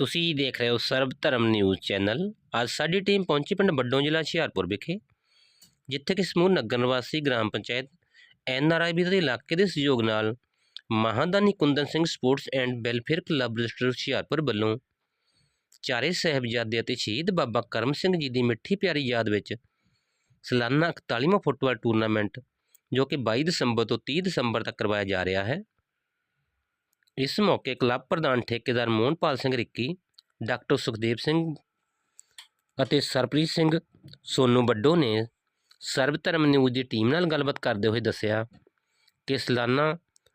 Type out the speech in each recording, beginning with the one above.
ਤੁਸੀਂ ਦੇਖ ਰਹੇ ਹੋ ਸਰਬ ਧਰਮ ਨਿਊਜ਼ ਚੈਨਲ। ਅੱਜ ਸਾਡੀ ਟੀਮ ਪਹੁੰਚੀ ਪਿੰਡ ਵੱਡੋਂ ਜ਼ਿਲ੍ਹਾ ਹੁਸ਼ਿਆਰਪੁਰ ਵਿਖੇ, ਜਿੱਥੇ ਕਿ ਸਮੂਹ ਨਗਰ ਨਿਵਾਸੀ gram panchayat N R I NRI ਦੇ ਇਲਾਕੇ ਦੇ ਸਹਿਯੋਗ ਨਾਲ Mahadani Kundan Singh sports and welfare club register Hoshiarpur ਵੱਲੋਂ ਚਾਰੇ ਸਾਹਿਬਜ਼ਾਦੇ ਅਤੇ ਸ਼ਹੀਦ ਬਾਬਾ ਕਰਮ ਸਿੰਘ ਜੀ ਦੀ ਮਿੱਠੀ ਪਿਆਰੀ ਯਾਦ ਵਿੱਚ ਸਾਲਾਨਾ 41ਵਾਂ ਫੁੱਟਬਾਲ ਟੂਰਨਾਮੈਂਟ, ਜੋ ਕਿ 22 ਦਸੰਬਰ ਤੋਂ 30 ਦਸੰਬਰ ਤੱਕ ਕਰਵਾਇਆ ਜਾ ਰਿਹਾ ਹੈ। ਇਸ ਮੌਕੇ ਕਲੱਬ ਪ੍ਰਧਾਨ ਠੇਕੇਦਾਰ ਮੋਹਨਪਾਲ ਸਿੰਘ ਰਿੱਕੀ, ਡਾਕਟਰ ਸੁਖਦੇਵ ਸਿੰਘ ਅਤੇ ਸਰਪ੍ਰੀਤ ਸਿੰਘ ਸੋਨੂ ਵੱਡੋ ਨੇ ਸਰਬ ਧਰਮ ਨਿਊਜ਼ ਦੀ ਟੀਮ ਨਾਲ ਗੱਲਬਾਤ ਕਰਦੇ ਹੋਏ ਦੱਸਿਆ ਕਿ ਸਾਲਾਨਾ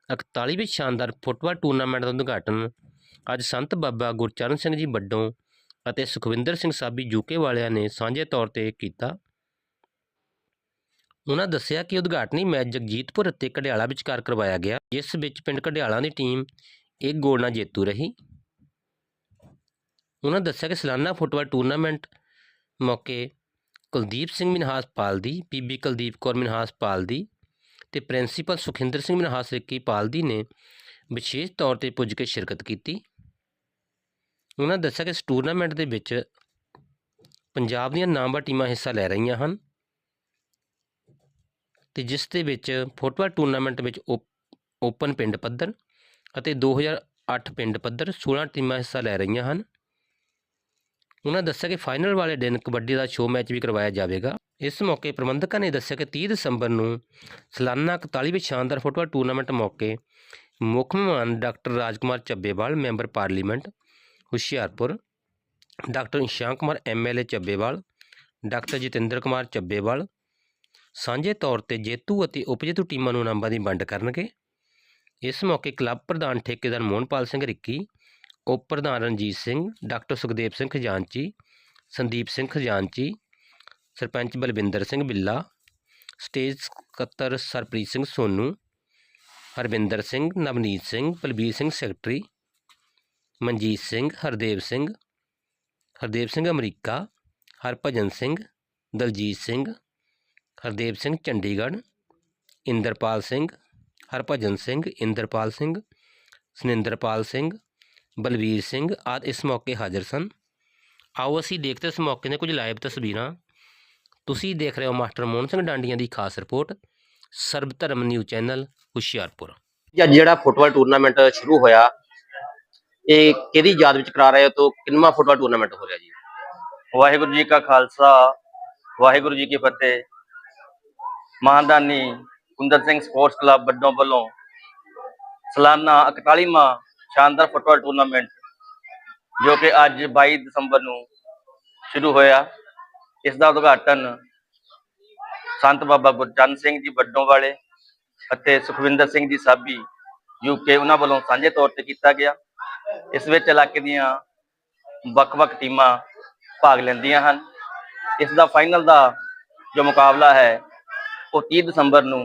41ਵੀਂ ਸ਼ਾਨਦਾਰ ਫੁੱਟਬਾਲ ਟੂਰਨਾਮੈਂਟ ਦਾ ਉਦਘਾਟਨ ਅੱਜ ਸੰਤ ਬਾਬਾ ਗੁਰਚਰਨ ਸਿੰਘ ਜੀ ਵੱਡੋਂ ਅਤੇ ਸੁਖਵਿੰਦਰ ਸਿੰਘ ਸਾਬੀ ਯੂਕੇ ਵਾਲਿਆਂ ਨੇ ਸਾਂਝੇ ਤੌਰ ਤੇ ਕੀਤਾ। ਉਹਨਾਂ ਦੱਸਿਆ ਕਿ ਉਦਘਾਟਨੀ ਮੈਚ ਜਗਜੀਤਪੁਰ ਅਤੇ ਕਢਿਆਲਾ ਵਿਚਕਾਰ ਕਰਵਾਇਆ ਗਿਆ, ਜਿਸ ਵਿੱਚ ਪਿੰਡ ਕਢਿਆਲਾ ਦੀ ਟੀਮ ਇੱਕ ਗੋਲ ਨਾਲ ਜੇਤੂ ਰਹੀ। ਉਹਨਾਂ ਦੱਸਿਆ ਕਿ ਸਾਲਾਨਾ ਫੁੱਟਬਾਲ ਟੂਰਨਾਮੈਂਟ ਮੌਕੇ ਕੁਲਦੀਪ ਸਿੰਘ ਮਿਨਹਾਸ ਪਾਲ ਦੀ, ਬੀਬੀ ਕੁਲਦੀਪ ਕੌਰ ਮਿਨਹਾਸ ਪਾਲ ਦੀ ਤੇ ਪ੍ਰਿੰਸੀਪਲ ਸੁਖਿੰਦਰ ਸਿੰਘ ਮਿਨਹਾਸ ਰਿੱਕੀ ਪਾਲ ਦੀ ਨੇ ਵਿਸ਼ੇਸ਼ ਤੌਰ ਤੇ ਪੁੱਜ ਕੇ ਸ਼ਿਰਕਤ ਕੀਤੀ। ਉਹਨਾਂ ਦੱਸਿਆ ਕਿ ਇਸ ਟੂਰਨਾਮੈਂਟ ਦੇ ਵਿੱਚ ਪੰਜਾਬ ਦੀਆਂ ਨਾਮਵਰ ਟੀਮਾਂ ਹਿੱਸਾ ਲੈ ਰਹੀਆਂ ਹਨ। ਤੇ ਜਿਸ ਦੇ ਵਿੱਚ ਫੁੱਟਬਾਲ ਟੂਰਨਾਮੈਂਟ ਵਿੱਚ ਓਪ- ਓਪਨ ਪਿੰਡ ਪੱਧਰ ਅਤੇ 2008 ਪਿੰਡ ਪੱਧਰ 16 ਟੀਮਾਂ ਹਿੱਸਾ ਲੈ ਰਹੀਆਂ ਹਨ। ਉਹਨਾਂ ਦੱਸਿਆ ਕਿ ਫਾਈਨਲ ਵਾਲੇ ਦਿਨ ਕਬੱਡੀ ਦਾ ਸ਼ੋਅ ਮੈਚ ਵੀ ਕਰਵਾਇਆ ਜਾਵੇਗਾ। ਇਸ ਮੌਕੇ ਪ੍ਰਬੰਧਕਾਂ ਨੇ ਦੱਸਿਆ ਕਿ 30 ਦਸੰਬਰ ਨੂੰ ਸਾਲਾਨਾ 41ਵੀਂ ਸ਼ਾਨਦਾਰ ਫੁੱਟਬਾਲ ਟੂਰਨਾਮੈਂਟ ਮੌਕੇ ਮੁੱਖ ਮਹਿਮਾਨ doctor Rajkumar Chabbewal, member parliament Hoshiarpur, doctor Ishank Kumar MLA Chabbewal, doctor Jatinder Kumar Chabbewal ਸਾਂਝੇ ਤੌਰ ਤੇ ਜੇਤੂ ਅਤੇ ਉਪਜੇਤੂ ਟੀਮਾਂ ਨੂੰ ਇਨਾਮਾਂ ਦੀ ਵੰਡ ਕਰਨਗੇ। ਇਸ ਮੌਕੇ ਕਲੱਬ ਪ੍ਰਧਾਨ ਠੇਕੇਦਾਰ ਮੋਹਨਪਾਲ ਸਿੰਘ ਰਿੱਕੀ, ਉਪ ਪ੍ਰਧਾਨ ਰਣਜੀਤ ਸਿੰਘ, ਡਾਕਟਰ ਸੁਖਦੇਵ ਸਿੰਘ ਖਜ਼ਾਨਚੀ, ਸੰਦੀਪ ਸਿੰਘ ਖਜ਼ਾਨਚੀ, ਸਰਪੰਚ ਬਲਵਿੰਦਰ ਸਿੰਘ ਬਿੱਲਾ, ਸਟੇਜ ਸਕੱਤਰ ਸਰਪ੍ਰੀਤ ਸਿੰਘ ਸੋਨੂ, ਹਰਵਿੰਦਰ ਸਿੰਘ, ਨਵਨੀਤ ਸਿੰਘ, ਬਲਬੀਰ ਸਿੰਘ ਸੈਕਟਰੀ, ਮਨਜੀਤ ਸਿੰਘ, ਹਰਦੇਵ ਸਿੰਘ ਹਰਦੇਵ ਸਿੰਘ ਅਮਰੀਕਾ, ਹਰਭਜਨ ਸਿੰਘ, ਦਲਜੀਤ ਸਿੰਘ ਹਰਦੇਵ ਸਿੰਘ ਚੰਡੀਗੜ੍ਹ ਇੰਦਰਪਾਲ ਸਿੰਘ ਹਰਭਜਨ ਸਿੰਘ ਇੰਦਰਪਾਲ ਸਿੰਘ ਸੁਨਿੰਦਰਪਾਲ ਸਿੰਘ ਬਲਵੀਰ ਸਿੰਘ ਆਦਿ ਇਸ ਮੌਕੇ ਹਾਜ਼ਰ ਸਨ। ਆਓ ਅਸੀਂ ਦੇਖਦੇ ਇਸ ਮੌਕੇ ਦੇ ਕੁਝ ਲਾਈਵ ਤਸਵੀਰਾਂ। ਤੁਸੀਂ ਦੇਖ ਰਹੇ ਹੋ ਮਾਸਟਰ ਮੋਹਨ ਸਿੰਘ ਡਾਂਡੀਆਂ ਦੀ ਖਾਸ ਰਿਪੋਰਟ ਸਰਬ ਧਰਮ ਨਿਊਜ਼ ਚੈਨਲ ਹੁਸ਼ਿਆਰਪੁਰ। ਜਾਂ ਜਿਹੜਾ ਫੁੱਟਬਾਲ ਟੂਰਨਾਮੈਂਟ ਸ਼ੁਰੂ ਹੋਇਆ ਇਹ ਕਿਹਦੀ ਯਾਦ ਵਿੱਚ ਕਰਾ ਰਹੇ ਹੋ ਤੋਂ ਕਿੰਨਵਾਂ ਫੁੱਟਬਾਲ ਟੂਰਨਾਮੈਂਟ ਹੋ ਰਿਹਾ ਜੀ? ਵਾਹਿਗੁਰੂ ਜੀ ਕਾ ਖਾਲਸਾ ਵਾਹਿਗੁਰੂ ਜੀ ਕੀ ਫਤਿਹ। ਮਹਾਦਾਨੀ ਕੁੰਦਰ ਸਿੰਘ ਸਪੋਰਟਸ ਕਲੱਬ ਵੱਡੋਂ ਵੱਲੋਂ ਸਾਲਾਨਾ 41ਵਾਂ ਸ਼ਾਨਦਾਰ ਫੁੱਟਬਾਲ ਟੂਰਨਾਮੈਂਟ ਜੋ ਕਿ ਅੱਜ 22 ਦਸੰਬਰ ਨੂੰ ਸ਼ੁਰੂ ਹੋਇਆ। ਇਸ ਦਾ ਉਦਘਾਟਨ ਸੰਤ ਬਾਬਾ ਗੁਰਚਰਨ ਸਿੰਘ ਜੀ ਵੱਡੋਂ ਵਾਲੇ ਅਤੇ ਸੁਖਵਿੰਦਰ ਸਿੰਘ ਜੀ ਸਾਬੀ ਯੂਕੇ ਉਹਨਾਂ ਵੱਲੋਂ ਸਾਂਝੇ ਤੌਰ ਤੇ ਕੀਤਾ ਗਿਆ। ਇਸ ਵਿੱਚ ਇਲਾਕੇ ਦੀਆਂ ਵੱਖ-ਵੱਖ ਟੀਮਾਂ ਭਾਗ ਲੈਂਦੀਆਂ ਹਨ। ਇਸ ਦਾ ਫਾਈਨਲ ਦਾ ਜੋ ਮੁਕਾਬਲਾ ਹੈ ਉਹ 30 ਦਸੰਬਰ ਨੂੰ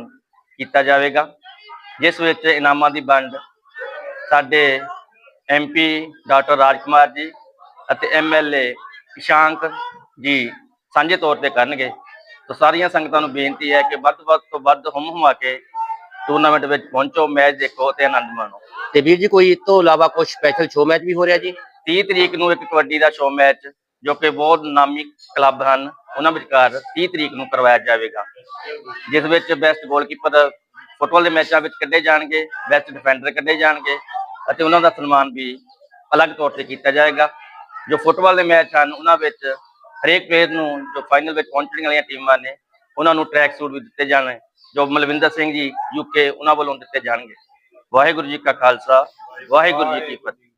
ਕੀਤਾ ਜਾਵੇਗਾ ਜਿਸ ਵਿੱਚ ਇਨਾਮਾਂ ਦੀ ਵੰਡ ਸਾਡੇ ਐਮਪੀ ਡਾਕਟਰ ਰਾਜਕੁਮਾਰ ਜੀ ਅਤੇ ਐਮਐਲਏ ਇਸ਼ਾਂਕ ਜੀ ਸਾਂਝੇ ਤੌਰ ਤੇ ਕਰਨਗੇ। ਤਾਂ ਸਾਰੀਆਂ ਸੰਗਤਾਂ ਨੂੰ ਬੇਨਤੀ ਹੈ ਕਿ ਵੱਧ ਵੱਧ ਤੋਂ ਵੱਧ ਹੁਮ ਹੁਮਾ ਕੇ ਟੂਰਨਾਮੈਂਟ ਵਿੱਚ ਪਹੁੰਚੋ ਮੈਚ ਦੇਖੋ ਤੇ ਆਨੰਦ ਮਾਣੋ। ਤੇ ਵੀਰ ਜੀ ਕੋਈ ਇਸ ਤੋਂ ਇਲਾਵਾ ਕੋਈ ਸਪੈਸ਼ਲ ਸ਼ੋਅ ਮੈਚ ਵੀ ਹੋ ਰਿਹਾ ਜੀ? 30 ਤਰੀਕ ਨੂੰ ਇੱਕ ਕਬੱਡੀ ਦਾ ਸ਼ੋਅ ਮੈਚ ਜੋ ਕਿ ਬਹੁਤ ਨਾਮੀ ਕਲੱਬ ਹਨ। ਉਹਨਾਂ ਵਿਚਕਾਰ 30 ਤਰੀਕ ਨੂੰ ਕਰਵਾਇਆ ਜਾਵੇਗਾ, ਜਿਸ ਵਿੱਚ ਬੈਸਟ ਗੋਲਕੀਪਰ ਫੁੱਟਬਾਲ ਦੇ ਮੈਚਾਂ ਵਿੱਚ ਕੱਢੇ ਜਾਣਗੇ ਬੈਸਟ ਡਿਫੈਂਡਰ ਕੱਢੇ ਜਾਣਗੇ ਅਤੇ ਉਹਨਾਂ ਦਾ ਸਨਮਾਨ ਵੀ ਅਲੱਗ ਤੌਰ ਤੇ ਕੀਤਾ ਜਾਏਗਾ। ਜੋ ਫੁੱਟਬਾਲ ਦੇ ਮੈਚ ਹਨ, ਉਹਨਾਂ ਵਿੱਚ ਹਰੇਕ ਪਲੇਅਰ ਨੂੰ ਜੋ ਫਾਈਨਲ ਵਿੱਚ ਪਹੁੰਚਣ ਵਾਲੀਆਂ ਟੀਮਾਂ ਨੇ, ਉਹਨਾਂ ਨੂੰ ਟਰੈਕ ਸੂਟ ਵੀ ਦਿੱਤੇ ਜਾਣੇ, ਜੋ ਮਲਵਿੰਦਰ ਸਿੰਘ ਜੀ ਯੂਕੇ ਉਹਨਾਂ ਵੱਲੋਂ ਦਿੱਤੇ ਜਾਣਗੇ। ਵਾਹਿਗੁਰੂ ਜੀ ਕਾ ਖਾਲਸਾ, ਵਾਹਿਗੁਰੂ ਜੀ ਕੀ ਫਤਿਹ।